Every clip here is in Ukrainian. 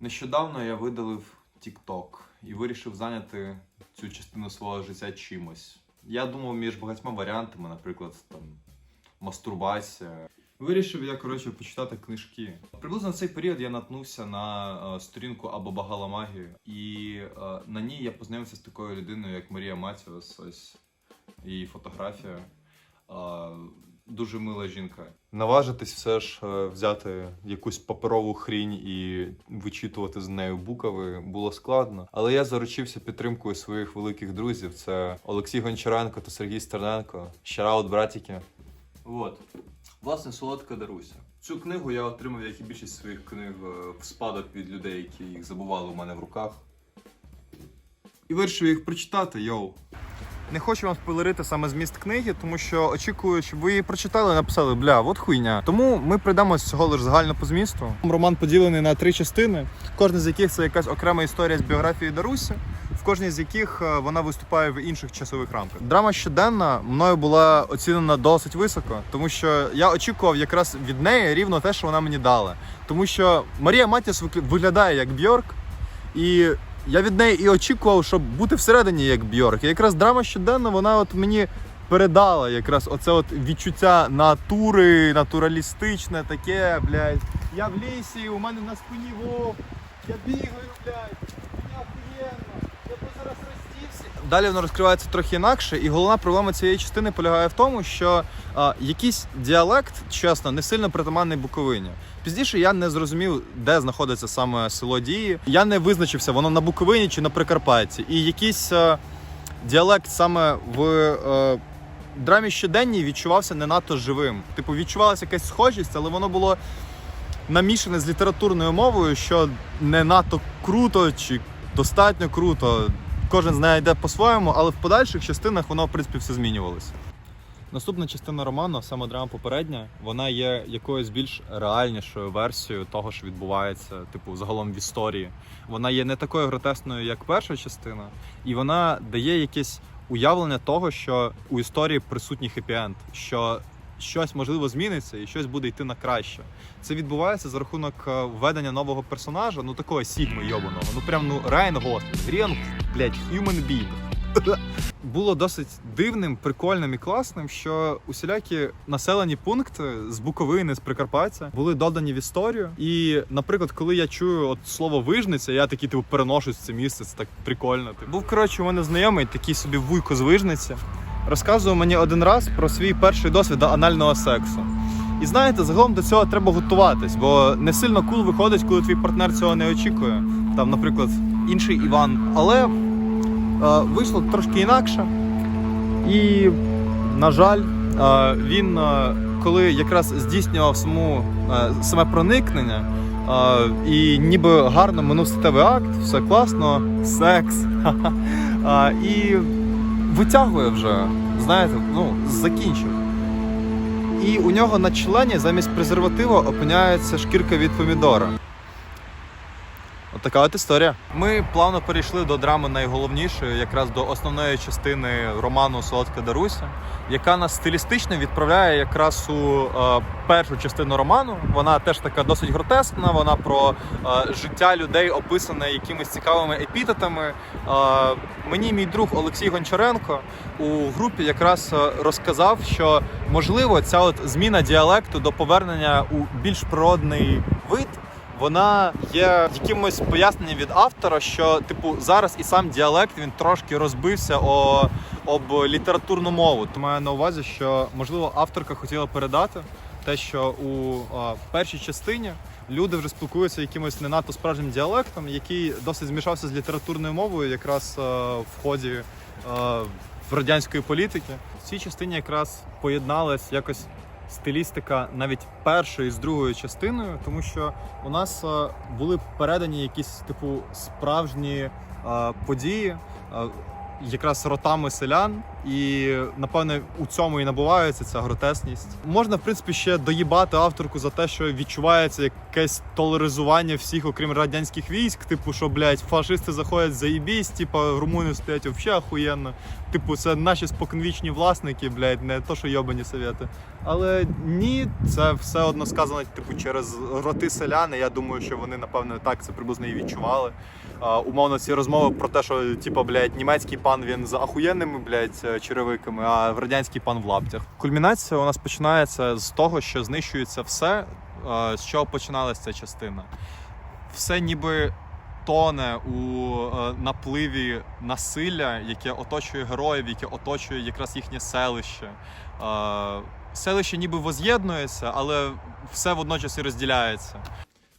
Нещодавно я видалив TikTok і вирішив зайняти цю частину свого життя чимось. Я думав між багатьма варіантами, наприклад, там мастурбація. Вирішив я, коротше, почитати книжки. Приблизно цей період я наткнувся на е, сторінку або Багаламагію, і е, на ній я познайомився з такою людиною, як Марія Матіос. Ось її фотографія. Дуже мила жінка. Наважитись все ж е, взяти якусь паперову хрінь і вичитувати з нею букви було складно. Але я заручився підтримкою своїх великих друзів: це Олексій Гончаренко та Сергій Стерненко. Щараут, братіки. Вот. Власне, солодка Даруся. Цю книгу я отримав, як і більшість своїх книг, е, в спадок від людей, які їх забували у мене в руках. І вирішив їх прочитати, йоу. Не хочу вам спойлерити саме зміст книги, тому що очікую, щоб ви її прочитали написали бля, от хуйня. Тому ми прийдемо з цього лише загально по змісту. Роман поділений на три частини, кожна з яких це якась окрема історія з біографії Дарусі, в кожній з яких е, вона виступає в інших часових рамках. Драма щоденна мною була оцінена досить високо, тому що я очікував якраз від неї рівно те, що вона мені дала. Тому що Марія Матіс виглядає як Бьорк, і я від неї і очікував, щоб бути всередині як Бьорк. І якраз драма щоденна, вона от мені передала якраз оце от відчуття натури, натуралістичне, таке, блядь. Я в лісі, у мене на спині вовк, я бігаю, блядь, мені охуєнно, я б зараз розтівся. Далі воно розкривається трохи інакше, і головна проблема цієї частини полягає в тому, що а, якийсь діалект, чесно, не сильно притаманний Буковині. Пізніше я не зрозумів, де знаходиться саме село Дії. Я не визначився, воно на Буковині чи на Прикарпатті. І якийсь е, діалект саме в е, драмі щоденній відчувався не надто живим. Типу, відчувалася якась схожість, але воно було намішане з літературною мовою, що не надто круто чи достатньо круто. Кожен знає йде по-своєму, але в подальших частинах воно, в принципі, все змінювалося. Наступна частина роману, саме драма попередня, вона є якоюсь більш реальнішою версією того, що відбувається, типу, загалом в історії. Вона є не такою гротесною, як перша частина, і вона дає якесь уявлення того, що у історії присутній хеппі-енд, що щось можливо зміниться і щось буде йти на краще. Це відбувається за рахунок е, введення нового персонажа, ну такого сігми йобаного. Ну прям ну Райан Гослінг, Ріан, блядь, human being. Було досить дивним, прикольним і класним, що усілякі населені пункти з Буковини, з Прикарпаття були додані в історію. І, наприклад, коли я чую от слово вижниця, я такий типу переношусь в це місце. Це так прикольно. Типу. Був коротше у мене знайомий, такий собі вуйко з вижниці. Розказував мені один раз про свій перший досвід анального сексу. І знаєте, загалом до цього треба готуватись, бо не сильно кул виходить, коли твій партнер цього не очікує. Там, наприклад, інший Іван. Але е, вийшло трошки інакше. І, на жаль, е, він, е, коли якраз здійснював саму, е, саме проникнення, е, і ніби гарно минув статевий акт, все класно, секс. е, І витягує вже, знаєте, ну, закінчив. І у нього на члені замість презерватива опиняється шкірка від помідора. Така от історія. Ми плавно перейшли до драми найголовнішої, якраз до основної частини роману Солодка Даруся, яка нас стилістично відправляє якраз у е, першу частину роману. Вона теж така досить гротескна. Вона про е, життя людей описане якимись цікавими епітетами. Е, мені мій друг Олексій Гончаренко у групі якраз е, розказав, що можливо ця от зміна діалекту до повернення у більш природний вид вона є якимось поясненням від автора, що типу зараз і сам діалект він трошки розбився о, об літературну мову. То маю на увазі, що можливо авторка хотіла передати те, що у а, першій частині люди вже спілкуються якимось не надто справжнім діалектом, який досить змішався з літературною мовою, якраз а, в ході а, в радянської політики. В цій частині якраз поєдналась якось стилістика навіть першої з другою частиною, тому що у нас е, були передані якісь типу справжні е, події, е, якраз ротами селян, І напевне у цьому і набувається ця гротесність. Можна, в принципі, ще доїбати авторку за те, що відчувається якесь толеризування всіх, окрім радянських військ. Типу, що блядь, фашисти заходять заїбісь, типу, румуни стоять взагалі охуєнно. Типу, це наші споконвічні власники, блядь, не то, що йобані совєти. Але ні, це все одно сказано, типу, через роти селяни. Я думаю, що вони, напевно, так це приблизно і відчували. А, умовно, ці розмови про те, що типу, блядь, німецький пан він з ахуєнними, блядь, черевиками, а в радянський пан в лаптях. Кульмінація у нас починається з того, що знищується все, з чого починалася ця частина. Все ніби тоне у е, напливі насилля, яке оточує героїв, яке оточує якраз їхнє селище. Е, Селище ніби воз'єднується, але все водночас і розділяється.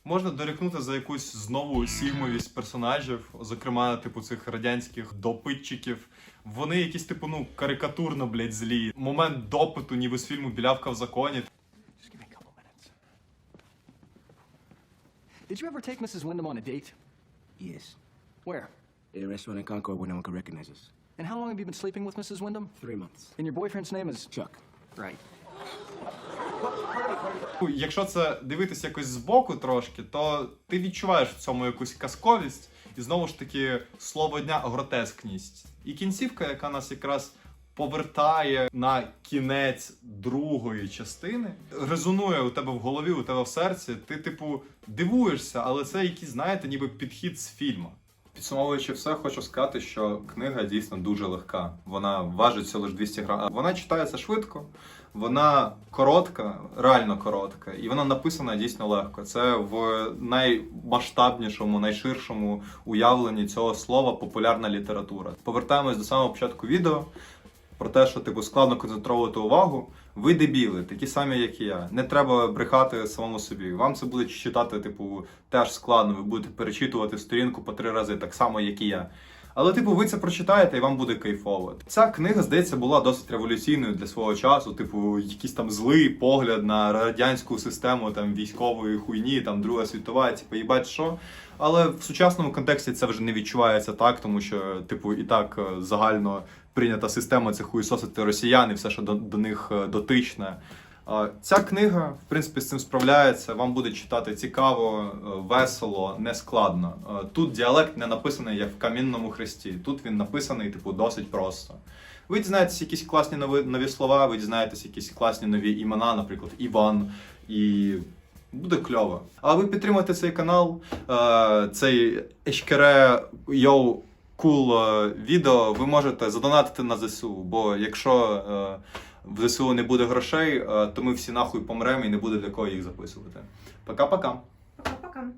Можна дорікнути за якусь знову сігмовість персонажів, зокрема, типу цих радянських допитчиків. Вони якісь, типу, ну, карикатурно, блядь, злі. Момент допиту, ніби з фільму Білявка в законі. Did you ever take Mrs. Wyndham on a date? Yes. Where? A restaurant in Concord where no one could recognize us. And how long have you been sleeping with Mrs. Wyndham? Three months. And your boyfriend's name is Chuck. Right. Ну, Якщо це дивитися якось збоку трошки, то ти відчуваєш в цьому якусь казковість, і знову ж таки слово дня гротескність. І кінцівка, яка нас якраз повертає на кінець другої частини, резонує у тебе в голові, у тебе в серці. Ти, типу, дивуєшся, але це якийсь, знаєте, ніби підхід з фільму. Підсумовуючи все, хочу сказати, що книга дійсно дуже легка. Вона важить всього лише 200 грам. Вона читається швидко, вона коротка, реально коротка, і вона написана дійсно легко. Це в наймасштабнішому, найширшому уявленні цього слова популярна література. Повертаємось до самого початку відео про те, що типу складно концентрувати увагу. Ви дебіли, такі самі, як і я. Не треба брехати самому собі. Вам це буде читати, типу, теж складно. Ви будете перечитувати сторінку по три рази, так само, як і я. Але, типу, ви це прочитаєте і вам буде кайфово. Ця книга, здається, була досить революційною для свого часу. Типу, якийсь там злий погляд на радянську систему там військової хуйні, там Друга світова, типу, їбать що. Але в сучасному контексті це вже не відчувається так, тому що, типу, і так е, загально прийнята система це хуйсосити росіян і все, що до, до них е, дотичне. Ця книга, в принципі, з цим справляється. Вам буде читати цікаво, е, весело, не складно. Е, Тут діалект не написаний як в камінному хресті. Тут він написаний, типу, досить просто. Ви дізнаєтесь якісь класні нові, нові слова, ви дізнаєтесь якісь класні нові імена, наприклад, Іван. І буде кльово. А ви підтримуєте цей канал, цей ешкере йоу кул cool відео, ви можете задонатити на ЗСУ. Бо якщо е, в ЗСУ не буде грошей, е, то ми всі нахуй помремо і не буде для кого їх записувати. Пока-пока. Пока-пока.